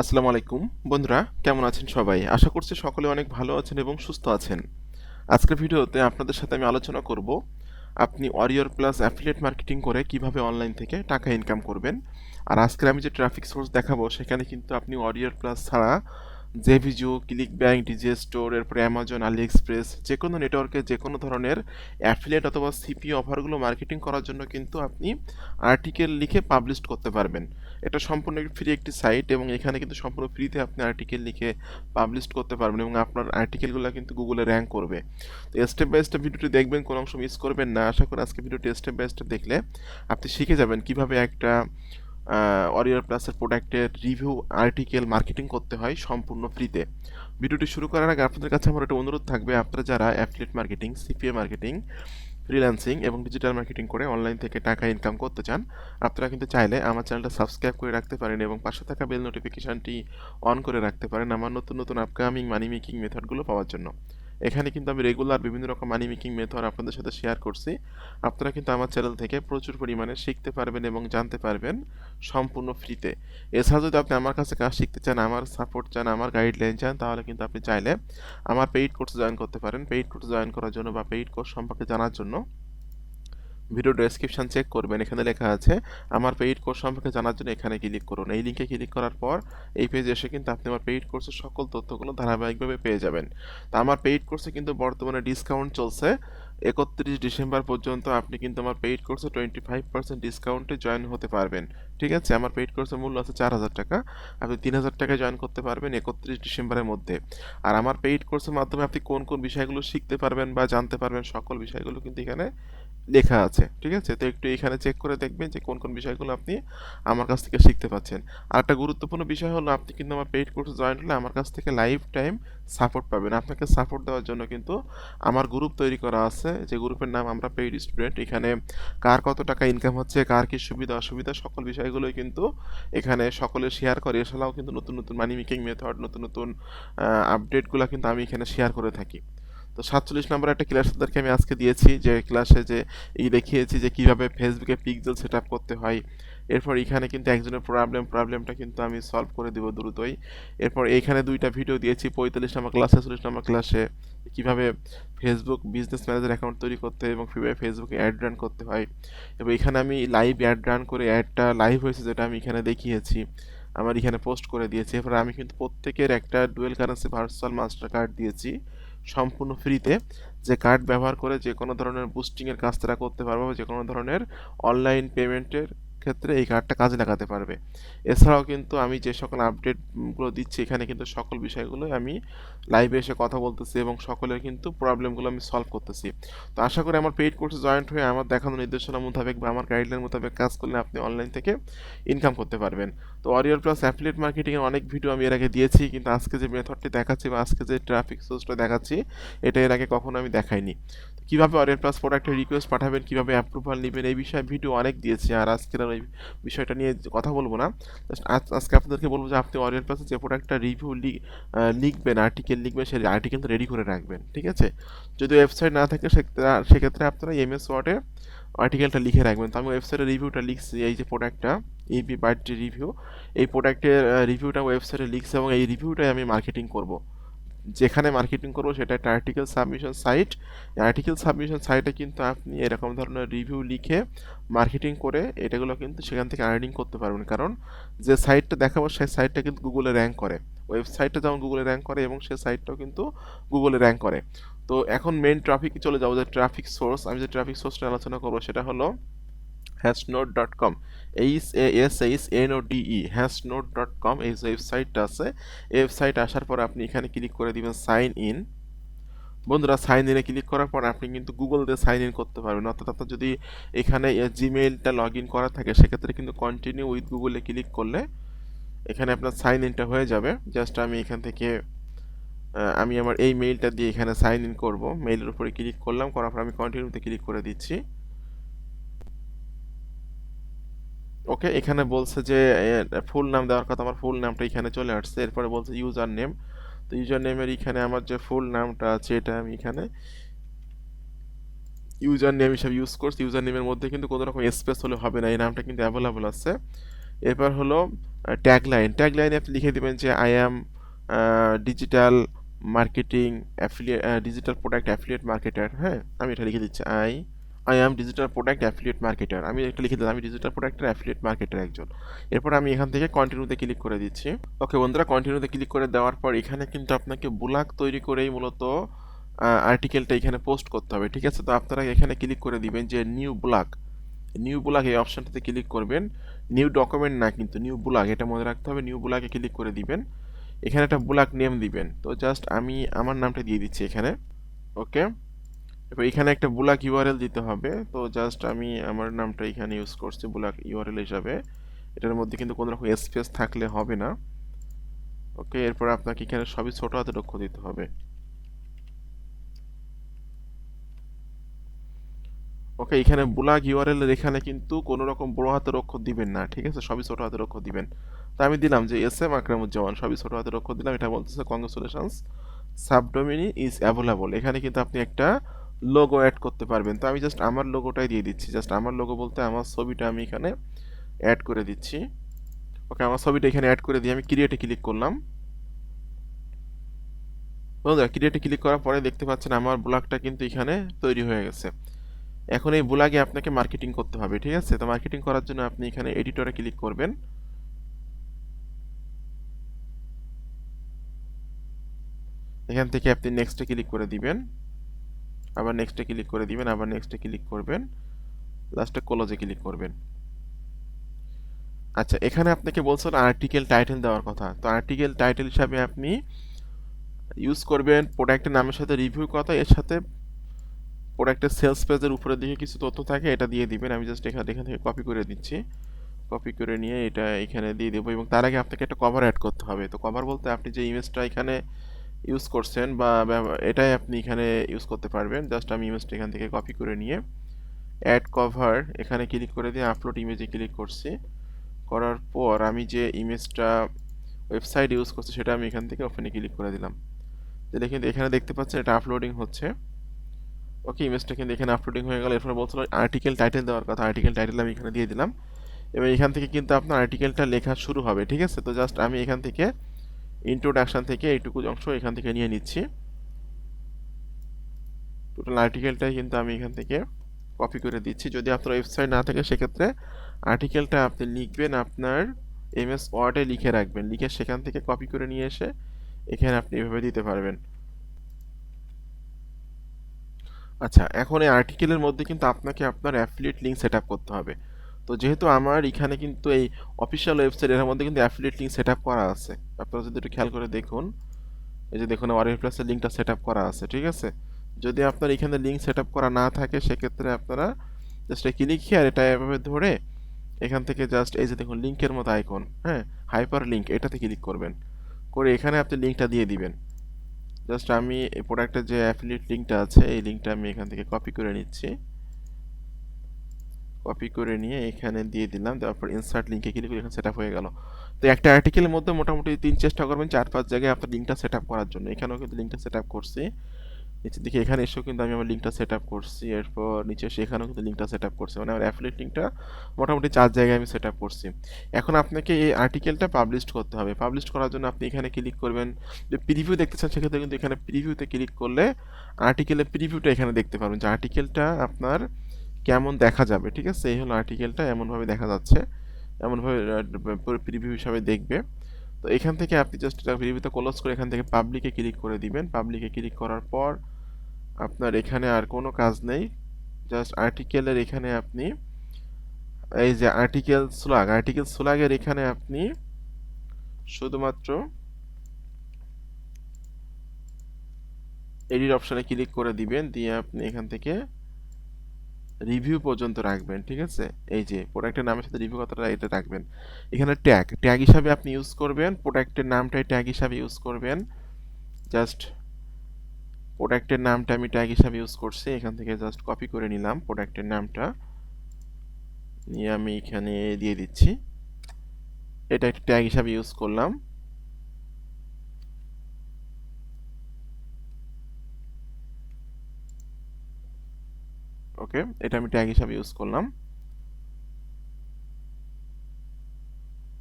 আসসালামু আলাইকুম। বন্ধুরা, কেমন আছেন সবাই? আশা করছি সকলে অনেক ভালো আছেন এবং সুস্থ আছেন। আজকের ভিডিওতে আপনাদের সাথে আমি আলোচনা করব, আপনি ওয়ারিয়র প্লাস অ্যাফিলিয়েট মার্কেটিং করে কীভাবে অনলাইন থেকে টাকা ইনকাম করবেন। আর আজকের আমি যে ট্রাফিক সোর্স দেখাবো, সেখানে কিন্তু আপনি ওয়ারিয়র প্লাস ছাড়া জেভিজু ক্লিক ব্যাংক ডিজে স্টোর এরপরে অ্যামাজন আলি এক্সপ্রেস যে কোনো নেটওয়ার্কে যে কোনো ধরনের অ্যাফিলিয়েট অথবা সিপি অফারগুলো মার্কেটিং করার জন্য কিন্তু আপনি আর্টিকেল লিখে পাবলিশ করতে পারবেন। এটা সম্পূর্ণ ফ্রি একটি সাইট এবং এখানে কিন্তু সম্পূর্ণ ফ্রিতে আপনি আর্টিকেল লিখে পাবলিশ করতে পারবেন এবং আপনার আর্টিকেলগুলো কিন্তু গুগলে র্যাঙ্ক করবে। তো স্টেপ বাই স্টেপ ভিডিওটি দেখবেন, কোনো অংশ মিস করবেন না। আশা করি আজকে ভিডিওটি স্টেপ বাই স্টেপ দেখলে আপনি শিখে যাবেন কীভাবে একটা অরিয়ার প্লাসের প্রোডাক্টের রিভিউ আর্টিকেল মার্কেটিং করতে হয় সম্পূর্ণ ফ্রিতে ভিডিওটি শুরু করার আগে আপনাদের কাছে আমার একটা অনুরোধ থাকবে। আপনারা যারা affiliate marketing CPA marketing freelancing এবং ডিজিটাল মার্কেটিং করে অনলাইন থেকে টাকা ইনকাম করতে চান, আপনারা কিন্তু চাইলে আমার চ্যানেলটা সাবস্ক্রাইব করে রাখতে পারেন এবং পাশে থাকা বেল নোটিফিকেশানটি অন করে রাখতে পারেন আমার নতুন নতুন আপকামিং মানি মেকিং মেথডগুলো পাওয়ার জন্য। এখানে কিন্তু আমি রেগুলার বিভিন্ন রকম মানি মেকিং মেথড আপনাদের সাথে শেয়ার করছি। আপনারা কিন্তু আমার চ্যানেল থেকে প্রচুর পরিমাণে শিখতে পারবেন এবং জানতে পারবেন সম্পূর্ণ ফ্রিতে এছাড়া যদি আপনি আমার কাছে কাজ শিখতে চান, আমার সাপোর্ট চান, আমার গাইডলাইন চান, তাহলে কিন্তু আপনি চাইলে আমার পেইড কোর্স জয়েন করতে পারেন। পেইড কোর্স জয়েন করার জন্য বা পেইড কোর্স সম্পর্কে জানার জন্য ভিডিও ডেসক্রিপশন চেক করবেন। এখানে লেখা আছে, আমার পেইড কোর্স সম্পর্কে জানার জন্য এখানে ক্লিক করুন। এই লিঙ্কে ক্লিক করার পর, এই পেজে এসে কিন্তু আপনি আমার পেইড কোর্সের সকল তথ্যগুলো ধারাবাহিকভাবে পেয়ে যাবেন। তো আমার পেইড কোর্সে কিন্তু বর্তমানে ডিসকাউন্ট চলছে। একত্রিশ ডিসেম্বর পর্যন্ত আপনি কিন্তু আমার পেইড কোর্সে টোয়েন্টি ফাইভ পার্সেন্ট ডিসকাউন্টে জয়েন হতে পারবেন। ঠিক আছে? আমার পেইড কোর্সের মূল্য আছে চার হাজার টাকা। আপনি তিন হাজার টাকায় জয়েন করতে পারবেন একত্রিশ ডিসেম্বরের মধ্যে। আর আমার পেইড কোর্সের মাধ্যমে আপনি কোন কোন বিষয়গুলো শিখতে পারবেন বা জানতে পারবেন সকল বিষয়গুলো কিন্তু এখানে লেখা আছে, ঠিক আছে? তো একটু এখানে চেক করে দেখবেন যে কোন কোন বিষয়গুলো আপনি আমার কাছ থেকে শিখতে পাচ্ছেন। আর একটা গুরুত্বপূর্ণ বিষয় হলো, আপনি কিন্তু আমার পেইড কোর্সে জয়েন হলে আমার কাছ থেকে লাইফ টাইম সাপোর্ট পাবেন। আপনাকে সাপোর্ট দেওয়ার জন্য কিন্তু আমার গ্রুপ তৈরি করা আছে, যে গ্রুপের নাম আমরা পেইড স্টুডেন্ট এখানে কার কত টাকা ইনকাম হচ্ছে, কার কী সুবিধা, অসুবিধা, সকল বিষয়গুলোই কিন্তু এখানে সকলে শেয়ার করে। এছাড়াও কিন্তু নতুন নতুন মানি মেকিং মেথড নতুন নতুন আপডেটগুলো কিন্তু আমি এখানে শেয়ার করে থাকি। তো সাতচল্লিশ নম্বর একটা ক্লাস তাদেরকে আমি আজকে দিয়েছি, যে ক্লাসে যে এই দেখিয়েছি যে কীভাবে ফেসবুকে পিকজেল সেট আপ করতে হয়। এরপর এখানে কিন্তু একজনের প্রবলেম প্রবলেমটা কিন্তু আমি সলভ করে দেবো দ্রুতই। এরপর এইখানে দুইটা ভিডিও দিয়েছি, পঁয়তাল্লিশ নম্বর ক্লাসে চল্লিশ নম্বর ক্লাসে কীভাবে ফেসবুক বিজনেস ম্যানেজার অ্যাকাউন্ট তৈরি করতে এবং কীভাবে ফেসবুকে অ্যাড রান করতে হয়। এবং এখানে আমি লাইভ অ্যাড রান করে অ্যাডটা লাইভ হয়েছে যেটা আমি এখানে দেখিয়েছি, আমার এখানে পোস্ট করে দিয়েছি। এরপর আমি কিন্তু প্রত্যেকের একটা dual currency virtual master card দিয়েছি। সম্পূর্ণ ফ্রিতে যে কার্ড ব্যবহার করে যে কোনো ধরনের বুস্টিংয়ের কাজ তারা করতে পারবে যে কোনো ধরনের অনলাইন পেমেন্টের ক্ষেত্রে এই কার্ডটা কাজে লাগাতে পারবে। এছাড়াও কিন্তু আমি যে সকল আপডেটগুলো দিচ্ছি, এখানে কিন্তু সকল বিষয়গুলোই আমি লাইভে এসে কথা বলতেছি এবং সকলের কিন্তু প্রবলেমগুলো আমি সলভ করতেছি। তো আশা করি আমার পেইড কোর্সে জয়েন্ট হয়ে আমার দেখানো নির্দেশনা মোতাবেক বা আমার গাইডলাইন মোতাবেক কাজ করলে আপনি অনলাইন থেকে ইনকাম করতে পারবেন। তো অরিয়ার প্লাস অ্যাফিলিয়েট মার্কেটিংয়ের অনেক ভিডিও আমি এর আগে দিয়েছি, কিন্তু আজকে যে মেথডটি দেখাচ্ছি বা আজকে যে ট্রাফিক সোর্সটা দেখাচ্ছি, এটা এর আগে কখনো আমি দেখাইনি। কীভাবে অরিয়ার প্লাস প্রোডাক্টের রিকোয়েস্ট পাঠাবেন, কীভাবে অ্যাপ্রুভাল নেবেন, এই বিষয়ে ভিডিও অনেক দিয়েছি, আর আজকের ওই বিষয়টা নিয়ে কথা বলব না। আজকে আপনাদেরকে বলব যে আপনি অরিয়ার প্লাসে যে প্রোডাক্টটা রিভিউ লিখবেন আর্টিকেল লিখবেন, সেই আর্টিকেলটা রেডি করে রাখবেন, ঠিক আছে? যদি ওয়েবসাইট না থাকে সেক্ষেত্রে আপনারা এমএস ওয়ার্ডে আর্টিকেলটা লিখে রাখবেন। তো আমি ওয়েবসাইটের রিভিউটা লিখছি, এই যে প্রোডাক্টটা ইপি বার্থডে রিভিউ এই প্রোডাক্টের রিভিউটা ওয়েবসাইটে লিখছি এবং এই রিভিউটাই আমি মার্কেটিং করব। যেখানে মার্কেটিং করব সেটা একটা article submission site article submission সাইটে কিন্তু আপনি এরকম ধরনের রিভিউ লিখে মার্কেটিং করে এটাগুলো কিন্তু সেখান থেকে আর্নিং করতে পারবেন। কারণ যে সাইটটা দেখাবো, সেই সাইটটা কিন্তু গুগলে র্যাঙ্ক করে। ওয়েবসাইটটা যেমন গুগলে র্যাঙ্ক করে এবং সেই সাইটটাও কিন্তু গুগলে র্যাঙ্ক করে। তো এখন মেন ট্রাফিকে চলে যাব যে ট্রাফিক সোর্স আমি যে ট্রাফিক সোর্সটা আলোচনা করব সেটা হলো hashnote dot com H A S H N O dot com এই ওয়েবসাইটটা আছে। এই ওয়েবসাইট আসার পর আপনি এখানে ক্লিক করে দিবেন সাইন ইন বন্ধুরা সাইন ইনে ক্লিক করার পর আপনি কিন্তু গুগল দিয়ে সাইন ইন করতে পারবেন। অর্থাৎ আপনার যদি এখানে জিমেইলটা লগ ইন করা থাকে, সেক্ষেত্রে কিন্তু কন্টিনিউ উইথ গুগলে ক্লিক করলে এখানে আপনার সাইন ইনটা হয়ে যাবে। জাস্ট আমি এখান থেকে আমি আমার এই মেইলটা দিয়ে এখানে সাইন ইন করব। মেইলের উপরে ক্লিক করলাম, করার পর আমি কন্টিনিউতে ক্লিক করে দিচ্ছি। ওকে, এখানে বলছে যে ফুল নাম দেওয়ার কথা, আমার ফুল নামটা এখানে চলে আসছে। এরপরে বলছে ইউজার নেম তো ইউজার নেমের এখানে আমার যে ফুল নামটা আছে, এটা আমি এখানে ইউজার নেম হিসাবে ইউজ করছি। ইউজার নেমের মধ্যে কিন্তু কোনো রকম স্পেস হলে হবে না, এই নামটা কিন্তু অ্যাভেলেবল আছে। এরপর হলো ট্যাগ লাইন ট্যাগ লাইনে আপনি লিখে দেবেন যে I am digital marketing affiliate digital product affiliate marketer হ্যাঁ আমি এটা লিখে দিচ্ছি। I I am digital product affiliate marketer আমি একটা লিখে দিলাম, আমি ডিজিটাল প্রোডাক্টের অ্যাফিলিয়েট মার্কেটার একজন। এরপর আমি এখান থেকে কন্টিনিউতে ক্লিক করে দিচ্ছি। ওকে বন্ধুরা কন্টিনিউতে ক্লিক করে দেওয়ার পর এখানে কিন্তু আপনাকে ব্লগ তৈরি করেই মূলত আর্টিকেলটা এখানে পোস্ট করতে হবে, ঠিক আছে? তো আপনারা এখানে ক্লিক করে দিবেন যে নিউ ব্লগ নিউ ব্লগ এই অপশানটাতে ক্লিক করবেন। নিউ ডকুমেন্ট না কিন্তু নিউ ব্লগ এটা মনে রাখতে হবে নিউ ব্লগে ক্লিক করে দিবেন। এখানে একটা ব্লগ নেম দিবেন। তো জাস্ট আমি আমার নামটা দিয়ে দিচ্ছি এখানে। ওকে এবার এখানে একটা ব্লগ ইউআরএল দিতে হবে। তো জাস্ট আমি আমার নামটা এখানে ইউজ করছি ব্লগ ইউআরএল হিসাবে। এটার মধ্যে কিন্তু কোনো রকম স্পেস থাকলে হবে না। ওকে এরপর আপনাকে এখানে সবই ছোট হাতে অক্ষর দিতে হবে। ওকে এখানে ব্লগ ইউআরএল এখানে কিন্তু কোনো রকম বড় হাতের অক্ষর দিবেন না, ঠিক আছে? সবই ছোট হাতের অক্ষর দিবেন। তো আমি দিলাম যে এস এম আকরামুজ্জামান সবই ছোট হাতের অক্ষর দিলাম। এটা বলতেছে কংগ্রেচুলেশনস সাবডোমিনি ইজ অ্যাভেলেবল এখানে কিন্তু আপনি একটা লোগো অ্যাড করতে পারবেন। তো আমি জাস্ট আমার লোগোটাই দিয়ে দিচ্ছি। জাস্ট আমার লোগো বলতে আমার ছবিটা আমি এখানে অ্যাড করে দিচ্ছি। ওকে আমার ছবিটা এখানে অ্যাড করে দিয়ে আমি ক্রিয়েটে ক্লিক করলাম। বন্ধুরা ক্রিয়েটে ক্লিক করার পরে দেখতে পাচ্ছেন আমার ব্লগটা কিন্তু এখানে তৈরি হয়ে গেছে। এখন এই ব্লগে আপনাকে মার্কেটিং করতে হবে, ঠিক আছে? তো মার্কেটিং করার জন্য আপনি এখানে এডিটরে ক্লিক করবেন। এখান থেকে আপনি নেক্সটে ক্লিক করে দিবেন। আবার নেক্সটে ক্লিক করে দিবেন, আবার নেক্সটে ক্লিক করবেন লাস্টে ক্লোজে ক্লিক করবেন। আচ্ছা এখানে আপনাকে বলছেন আর্টিকেল টাইটেল দেওয়ার কথা। তো আর্টিকেল টাইটেল হিসাবে আপনি ইউজ করবেন প্রোডাক্টের নামের সাথে রিভিউ কথা, এর সাথে প্রোডাক্টের সেলস পেজের উপরের দিকে কিছু তথ্য থাকে, এটা দিয়ে দিবেন। আমি জাস্ট এখানে এখান থেকে কপি করে দিচ্ছি। কপি করে নিয়ে এটা এখানে দিয়ে দেবো এবং তার আগে আপনাকে একটা কভার অ্যাড করতে হবে। তো কভার বলতে আপনি যে ইমেজটা এখানে ইউজ করছেন বা এটাই আপনি এখানে ইউজ করতে পারবেন। জাস্ট আমি ইমেজটা এখান থেকে কপি করে নিয়ে অ্যাড কভার এখানে ক্লিক করে দিয়ে আপলোড ইমেজে ক্লিক করছি। করার পর আমি যে ইমেজটা ওয়েবসাইট ইউজ করছি সেটা আমি এখান থেকে ওপেনে ক্লিক করে দিলাম। তাহলে কিন্তু এখানে দেখতে পাচ্ছেন এটা আপলোডিং হচ্ছে। ওকে ইমেজটা কিন্তু এখানে আপলোডিং হয়ে গেল। এরপর বলছিল আর্টিকেল টাইটেল দেওয়ার কথা। আর্টিকেল টাইটেল আমি এখানে দিয়ে দিলাম। এবং এখান থেকে কিন্তু আপনার আর্টিকেলটা লেখা শুরু হবে, ঠিক আছে? তো জাস্ট আমি এখান থেকে ইন্ট্রোডাকশান থেকে এইটুকু অংশ এখান থেকে নিয়ে নিচ্ছি। টোটাল আর্টিকেলটাই কিন্তু আমি এখান থেকে কপি করে দিচ্ছি। যদি আপনার ওয়েবসাইট না থাকে, সেক্ষেত্রে আর্টিকেলটা আপনি লিখবেন আপনার এমএস ওয়ার্ডে লিখে রাখবেন। লিখে সেখান থেকে কপি করে নিয়ে এসে এখানে আপনি এভাবে দিতে পারবেন। আচ্ছা এখন এই আর্টিকেলের মধ্যে কিন্তু আপনাকে আপনার অ্যাফিলিয়েট লিঙ্ক সেট করতে হবে। তো যেহেতু আমার এখানে কিন্তু এই অফিসিয়াল ওয়েবসাইট এর মধ্যে কিন্তু অ্যাফিলিয়েট লিঙ্ক সেট আপ করা আছে। আপনারা যদি একটু খেয়াল করে দেখুন, এই যে দেখুন ওয়ারিয়ার প্লাসের লিঙ্কটা সেট আপ করা আছে, ঠিক আছে? যদি আপনার এখানে লিঙ্ক সেট আপ করা না থাকে, সেক্ষেত্রে আপনারা জাস্ট ক্লিক আর এটা এভাবে ধরে এখান থেকে জাস্ট এই যে দেখুন লিঙ্কের মতো আইকন হ্যাঁ? হাইপার লিঙ্ক এটাতে ক্লিক করবেন। করে এখানে আপনি লিঙ্কটা দিয়ে দিবেন। জাস্ট আমি এই প্রোডাক্টের যে অ্যাফিলিয়েট লিঙ্কটা আছে, এই লিঙ্কটা আমি এখান থেকে কপি করে নিচ্ছি। কপি করে নিয়ে এখানে দিয়ে দিলাম তারপর ইনসার্ট লিঙ্কে ক্লিক করে এখানে সেট হয়ে গেল। তো একটা আর্টিকেলের মধ্যে মোটামুটি তিন চেষ্টা করবেন চার পাঁচ জায়গায় আপনার লিঙ্কটা সেট করার জন্য। এখানেও কিন্তু লিঙ্কটা সেট করছি। নিচের দিকে এখানে এসেও কিন্তু আমি আমার লিঙ্কটা সেট করছি। এরপর নিচে এসে এখানেও কিন্তু লিঙ্কটা সেট করছি। মানে আমার অ্যাফিলিয়েট লিঙ্কটা মোটামুটি চার জায়গায় আমি সেট করছি। এখন আপনাকে এই আর্টিকেলটা পাবলিশ করতে হবে। পাবলিশ করার জন্য আপনি এখানে ক্লিক করবেন। যে প্রিভিউ দেখতে চান, সেক্ষেত্রে কিন্তু এখানে প্রিভিউতে ক্লিক করলে আর্টিকেলের প্রিভিউটা এখানে দেখতে পারবেন। যে আর্টিকেলটা আপনার কেমন দেখা যাবে, ঠিক আছে? এই হলো আর্টিকেলটা এমনভাবে দেখা যাচ্ছে, এমনভাবে প্রিভিউ হিসাবে দেখবে। তো এখান থেকে আপনি জাস্ট এটা প্রিভিউতে ক্লোজ করে এখান থেকে পাবলিকে ক্লিক করে দিবেন। পাবলিকে ক্লিক করার পর আপনার এখানে আর কোনো কাজ নেই। জাস্ট আর্টিকেলের এখানে আপনি, এই যে আর্টিকেল স্লাগ আর্টিকেল স্লাগের এখানে আপনি শুধুমাত্র এডিট অপশানে ক্লিক করে দিবেন। দিয়ে আপনি এখান থেকে রিভিউ পর্যন্ত রাখবেন, ঠিক আছে? এই যে প্রোডাক্টের নামের সাথে রিভিউ কথাটা এটা রাখবেন। এখানে ট্যাগ ট্যাগ হিসাবে আপনি ইউজ করবেন প্রোডাক্টের নামটাই ট্যাগ হিসাবে ইউজ করবেন। জাস্ট প্রোডাক্টের নামটা আমি ট্যাগ হিসাবে ইউজ করছি, এখান থেকে জাস্ট কপি করে নিলাম প্রোডাক্টের নামটা। নিয়ে আমি এখানে দিয়ে দিচ্ছি। এটা একটা ট্যাগ হিসাবে ইউজ করলাম। ওকে, এটা আমি ট্যাগ হিসাবে ইউজ করলাম।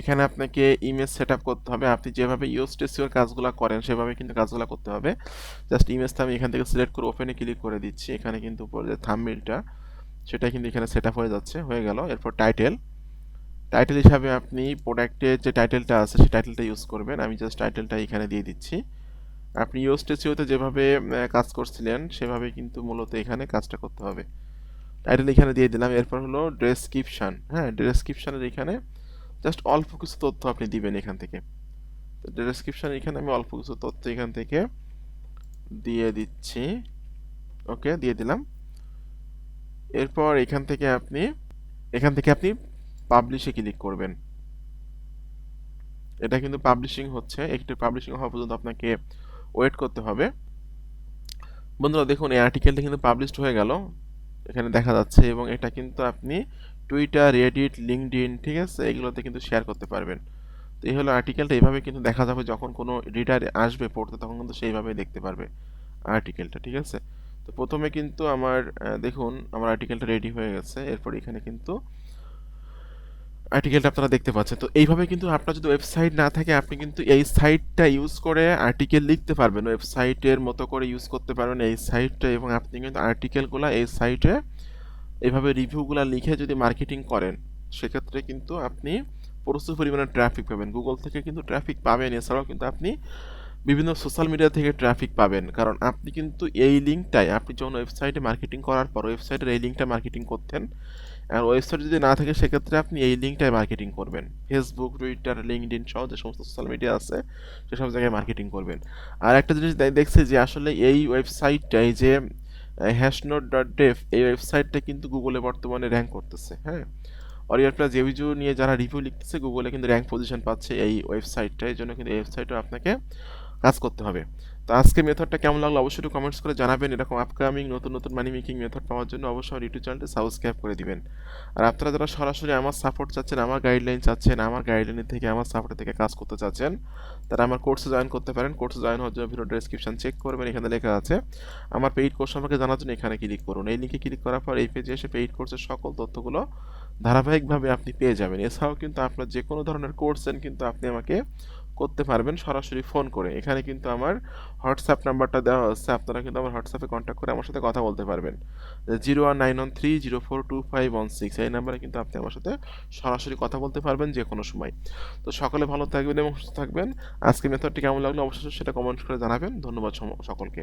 এখানে আপনাকে ইমেজ সেট করতে হবে। আপনি যেভাবে ইউএস টেসিওর কাজগুলো করেন, সেভাবে কিন্তু কাজগুলো করতে হবে। জাস্ট ইমেজটা আমি এখান থেকে সিলেক্ট করে ওপেনে ক্লিক করে দিচ্ছি। এখানে কিন্তু উপরে যে থাম্বনেলটা সেটা কিন্তু এখানে সেট হয়ে যাচ্ছে, হয়ে গেল। এরপর টাইটেল টাইটেল হিসাবে আপনি প্রোডাক্টের যে টাইটেলটা আছে, সেই টাইটেলটা ইউজ করবেন। আমি জাস্ট টাইটেলটা এখানে দিয়ে দিচ্ছি। আপনি ইউএস টেসিওতে যেভাবে কাজ করছিলেন, সেভাবে কিন্তু মূলত এখানে কাজটা করতে হবে। টাইটেল এখানে দিয়ে দিলাম। এরপর হলো ডেসক্রিপশন হ্যাঁ ডেসক্রিপশনের এখানে জাস্ট অল্প কিছু তথ্য আপনি দিবেন এখান থেকে। ডেসক্রিপশন এখানে আমি অল্প কিছু তথ্য এখান থেকে দিয়ে দিচ্ছি। ওকে দিয়ে দিলাম। এরপর এখান থেকে আপনি, এখান থেকে আপনি পাবলিশে ক্লিক করবেন। এটা কিন্তু পাবলিশিং হচ্ছে, একটু পাবলিশিং হওয়া পর্যন্ত আপনাকে ওয়েট করতে হবে। বন্ধুরা, দেখুন, এই আর্টিকেলটা কিন্তু পাবলিশড হয়ে গেল। এখানে দেখা যাচ্ছে এবং এটা কিন্তু আপনি টুইটার রেডিট লিঙ্কডইন ঠিক আছে? এগুলোতে কিন্তু শেয়ার করতে পারবেন। তো এই হলো আর্টিকেলটা এইভাবে কিন্তু দেখা যাবে যখন কোনো রিডার আসবে পড়তে, তখন কিন্তু সেইভাবে দেখতে পারবে আর্টিকেলটা ঠিক আছে? তো প্রথমে কিন্তু আমার দেখুন, আমার আর্টিকেলটা রেডি হয়ে গেছে। এরপর এখানে কিন্তু আর্টিকেলটা আপনারা দেখতে পাচ্ছেন। তো এইভাবে কিন্তু আপনার যদি ওয়েবসাইট না থাকে, আপনি কিন্তু এই সাইটটা ইউজ করে আর্টিকেল লিখতে পারবেন। ওয়েবসাইটের মতো করে ইউজ করতে পারবেন এই সাইটটা এবং আপনি কিন্তু আর্টিকেলগুলো এই সাইটে এইভাবে রিভিউগুলো লিখে যদি মার্কেটিং করেন, সেক্ষেত্রে কিন্তু আপনি প্রচুর পরিমাণে ট্রাফিক পাবেন। গুগল থেকে কিন্তু ট্রাফিক পাবেন, এছাড়াও কিন্তু আপনি বিভিন্ন সোশ্যাল মিডিয়া থেকে ট্রাফিক পাবেন। কারণ আপনি কিন্তু এই লিঙ্কটাই আপনি যখন ওয়েবসাইটে মার্কেটিং করার পর ওয়েবসাইটের এই লিঙ্কটা মার্কেটিং করতেন আর ওয়েবসাইট যদি না থাকে, সেক্ষেত্রে আপনি এই লিঙ্কটাই মার্কেটিং করবেন। ফেসবুক টুইটার লিঙ্কডিন সহ যে সমস্ত সোশ্যাল মিডিয়া আছে সেসব জায়গায় মার্কেটিং করবেন। আর একটা জিনিস দেখছি যে আসলে এই ওয়েবসাইটটা এই যে হ্যাশনোট ডট ডেফ এই ওয়েবসাইটটা কিন্তু গুগলে বর্তমানে র্যাঙ্ক করতেছে হ্যাঁ? অরিয়ার প্লাস জেভিজু নিয়ে যারা রিভিউ লিখতেছে গুগলে কিন্তু র্যাঙ্ক পজিশন পাচ্ছে এই ওয়েবসাইটটা এই জন্য কিন্তু এই ওয়েবসাইটও আপনাকে কাজ করতে হবে। তো আজকে মেথডটা কেমন লাগল অবশ্যই একটু কমেন্টস করে জানাবেন। এরকম আপকামিং নতুন নতুন মানি মেকিং মেথড পাওয়ার জন্য অবশ্যই আমার ইউটিউব চ্যানেলটি সাবস্ক্রাইব করে দিবেন। আর আপনারা যারা সরাসরি আমার সাপোর্ট চাচ্ছেন, আমার গাইডলাইন চাচ্ছেন, আমার গাইডলাইন থেকে, আমার সাপোর্ট থেকে কাজ করতে চাচ্ছেন, তারা আমার কোর্সে জয়েন করতে পারেন। কোর্সে জয়েন হওয়ার জন্য ভিডিও ডেসক্রিপশন চেক করবেন, এখানে লেখা আছে। আমার পেইড কোর্স সম্পর্কে জানার জন্য এখানে ক্লিক করুন। এই লিঙ্কে ক্লিক করার পর এই পেজে এসে পেইড কোর্সের সকল তথ্যগুলো ধারাবাহিকভাবে আপনি পেয়ে যাবেন। এছাড়াও কিন্তু আপনার যে কোনো ধরনের কোর্স কিন্তু আপনি আমাকে করতে পারবেন সরাসরি ফোন করে। এখানে কিন্তু আমার হোয়াটসঅ্যাপ নাম্বারটা দেওয়া হচ্ছে আপনারা কিন্তু আমার হোয়াটসঅ্যাপে কন্ট্যাক্ট করে আমার সাথে কথা বলতে পারবেন। Zero one nine one three zero four two five one six এই নাম্বারে কিন্তু আপনি আমার সাথে সরাসরি কথা বলতে পারবেন যে কোনো সময়। তো সকলে ভালো থাকবেন এবং সুস্থ থাকবেন। আজকে মেথডটি কেমন লাগল অবশ্যই সেটা কমেন্ট করে জানাবেন। ধন্যবাদ সকলকে।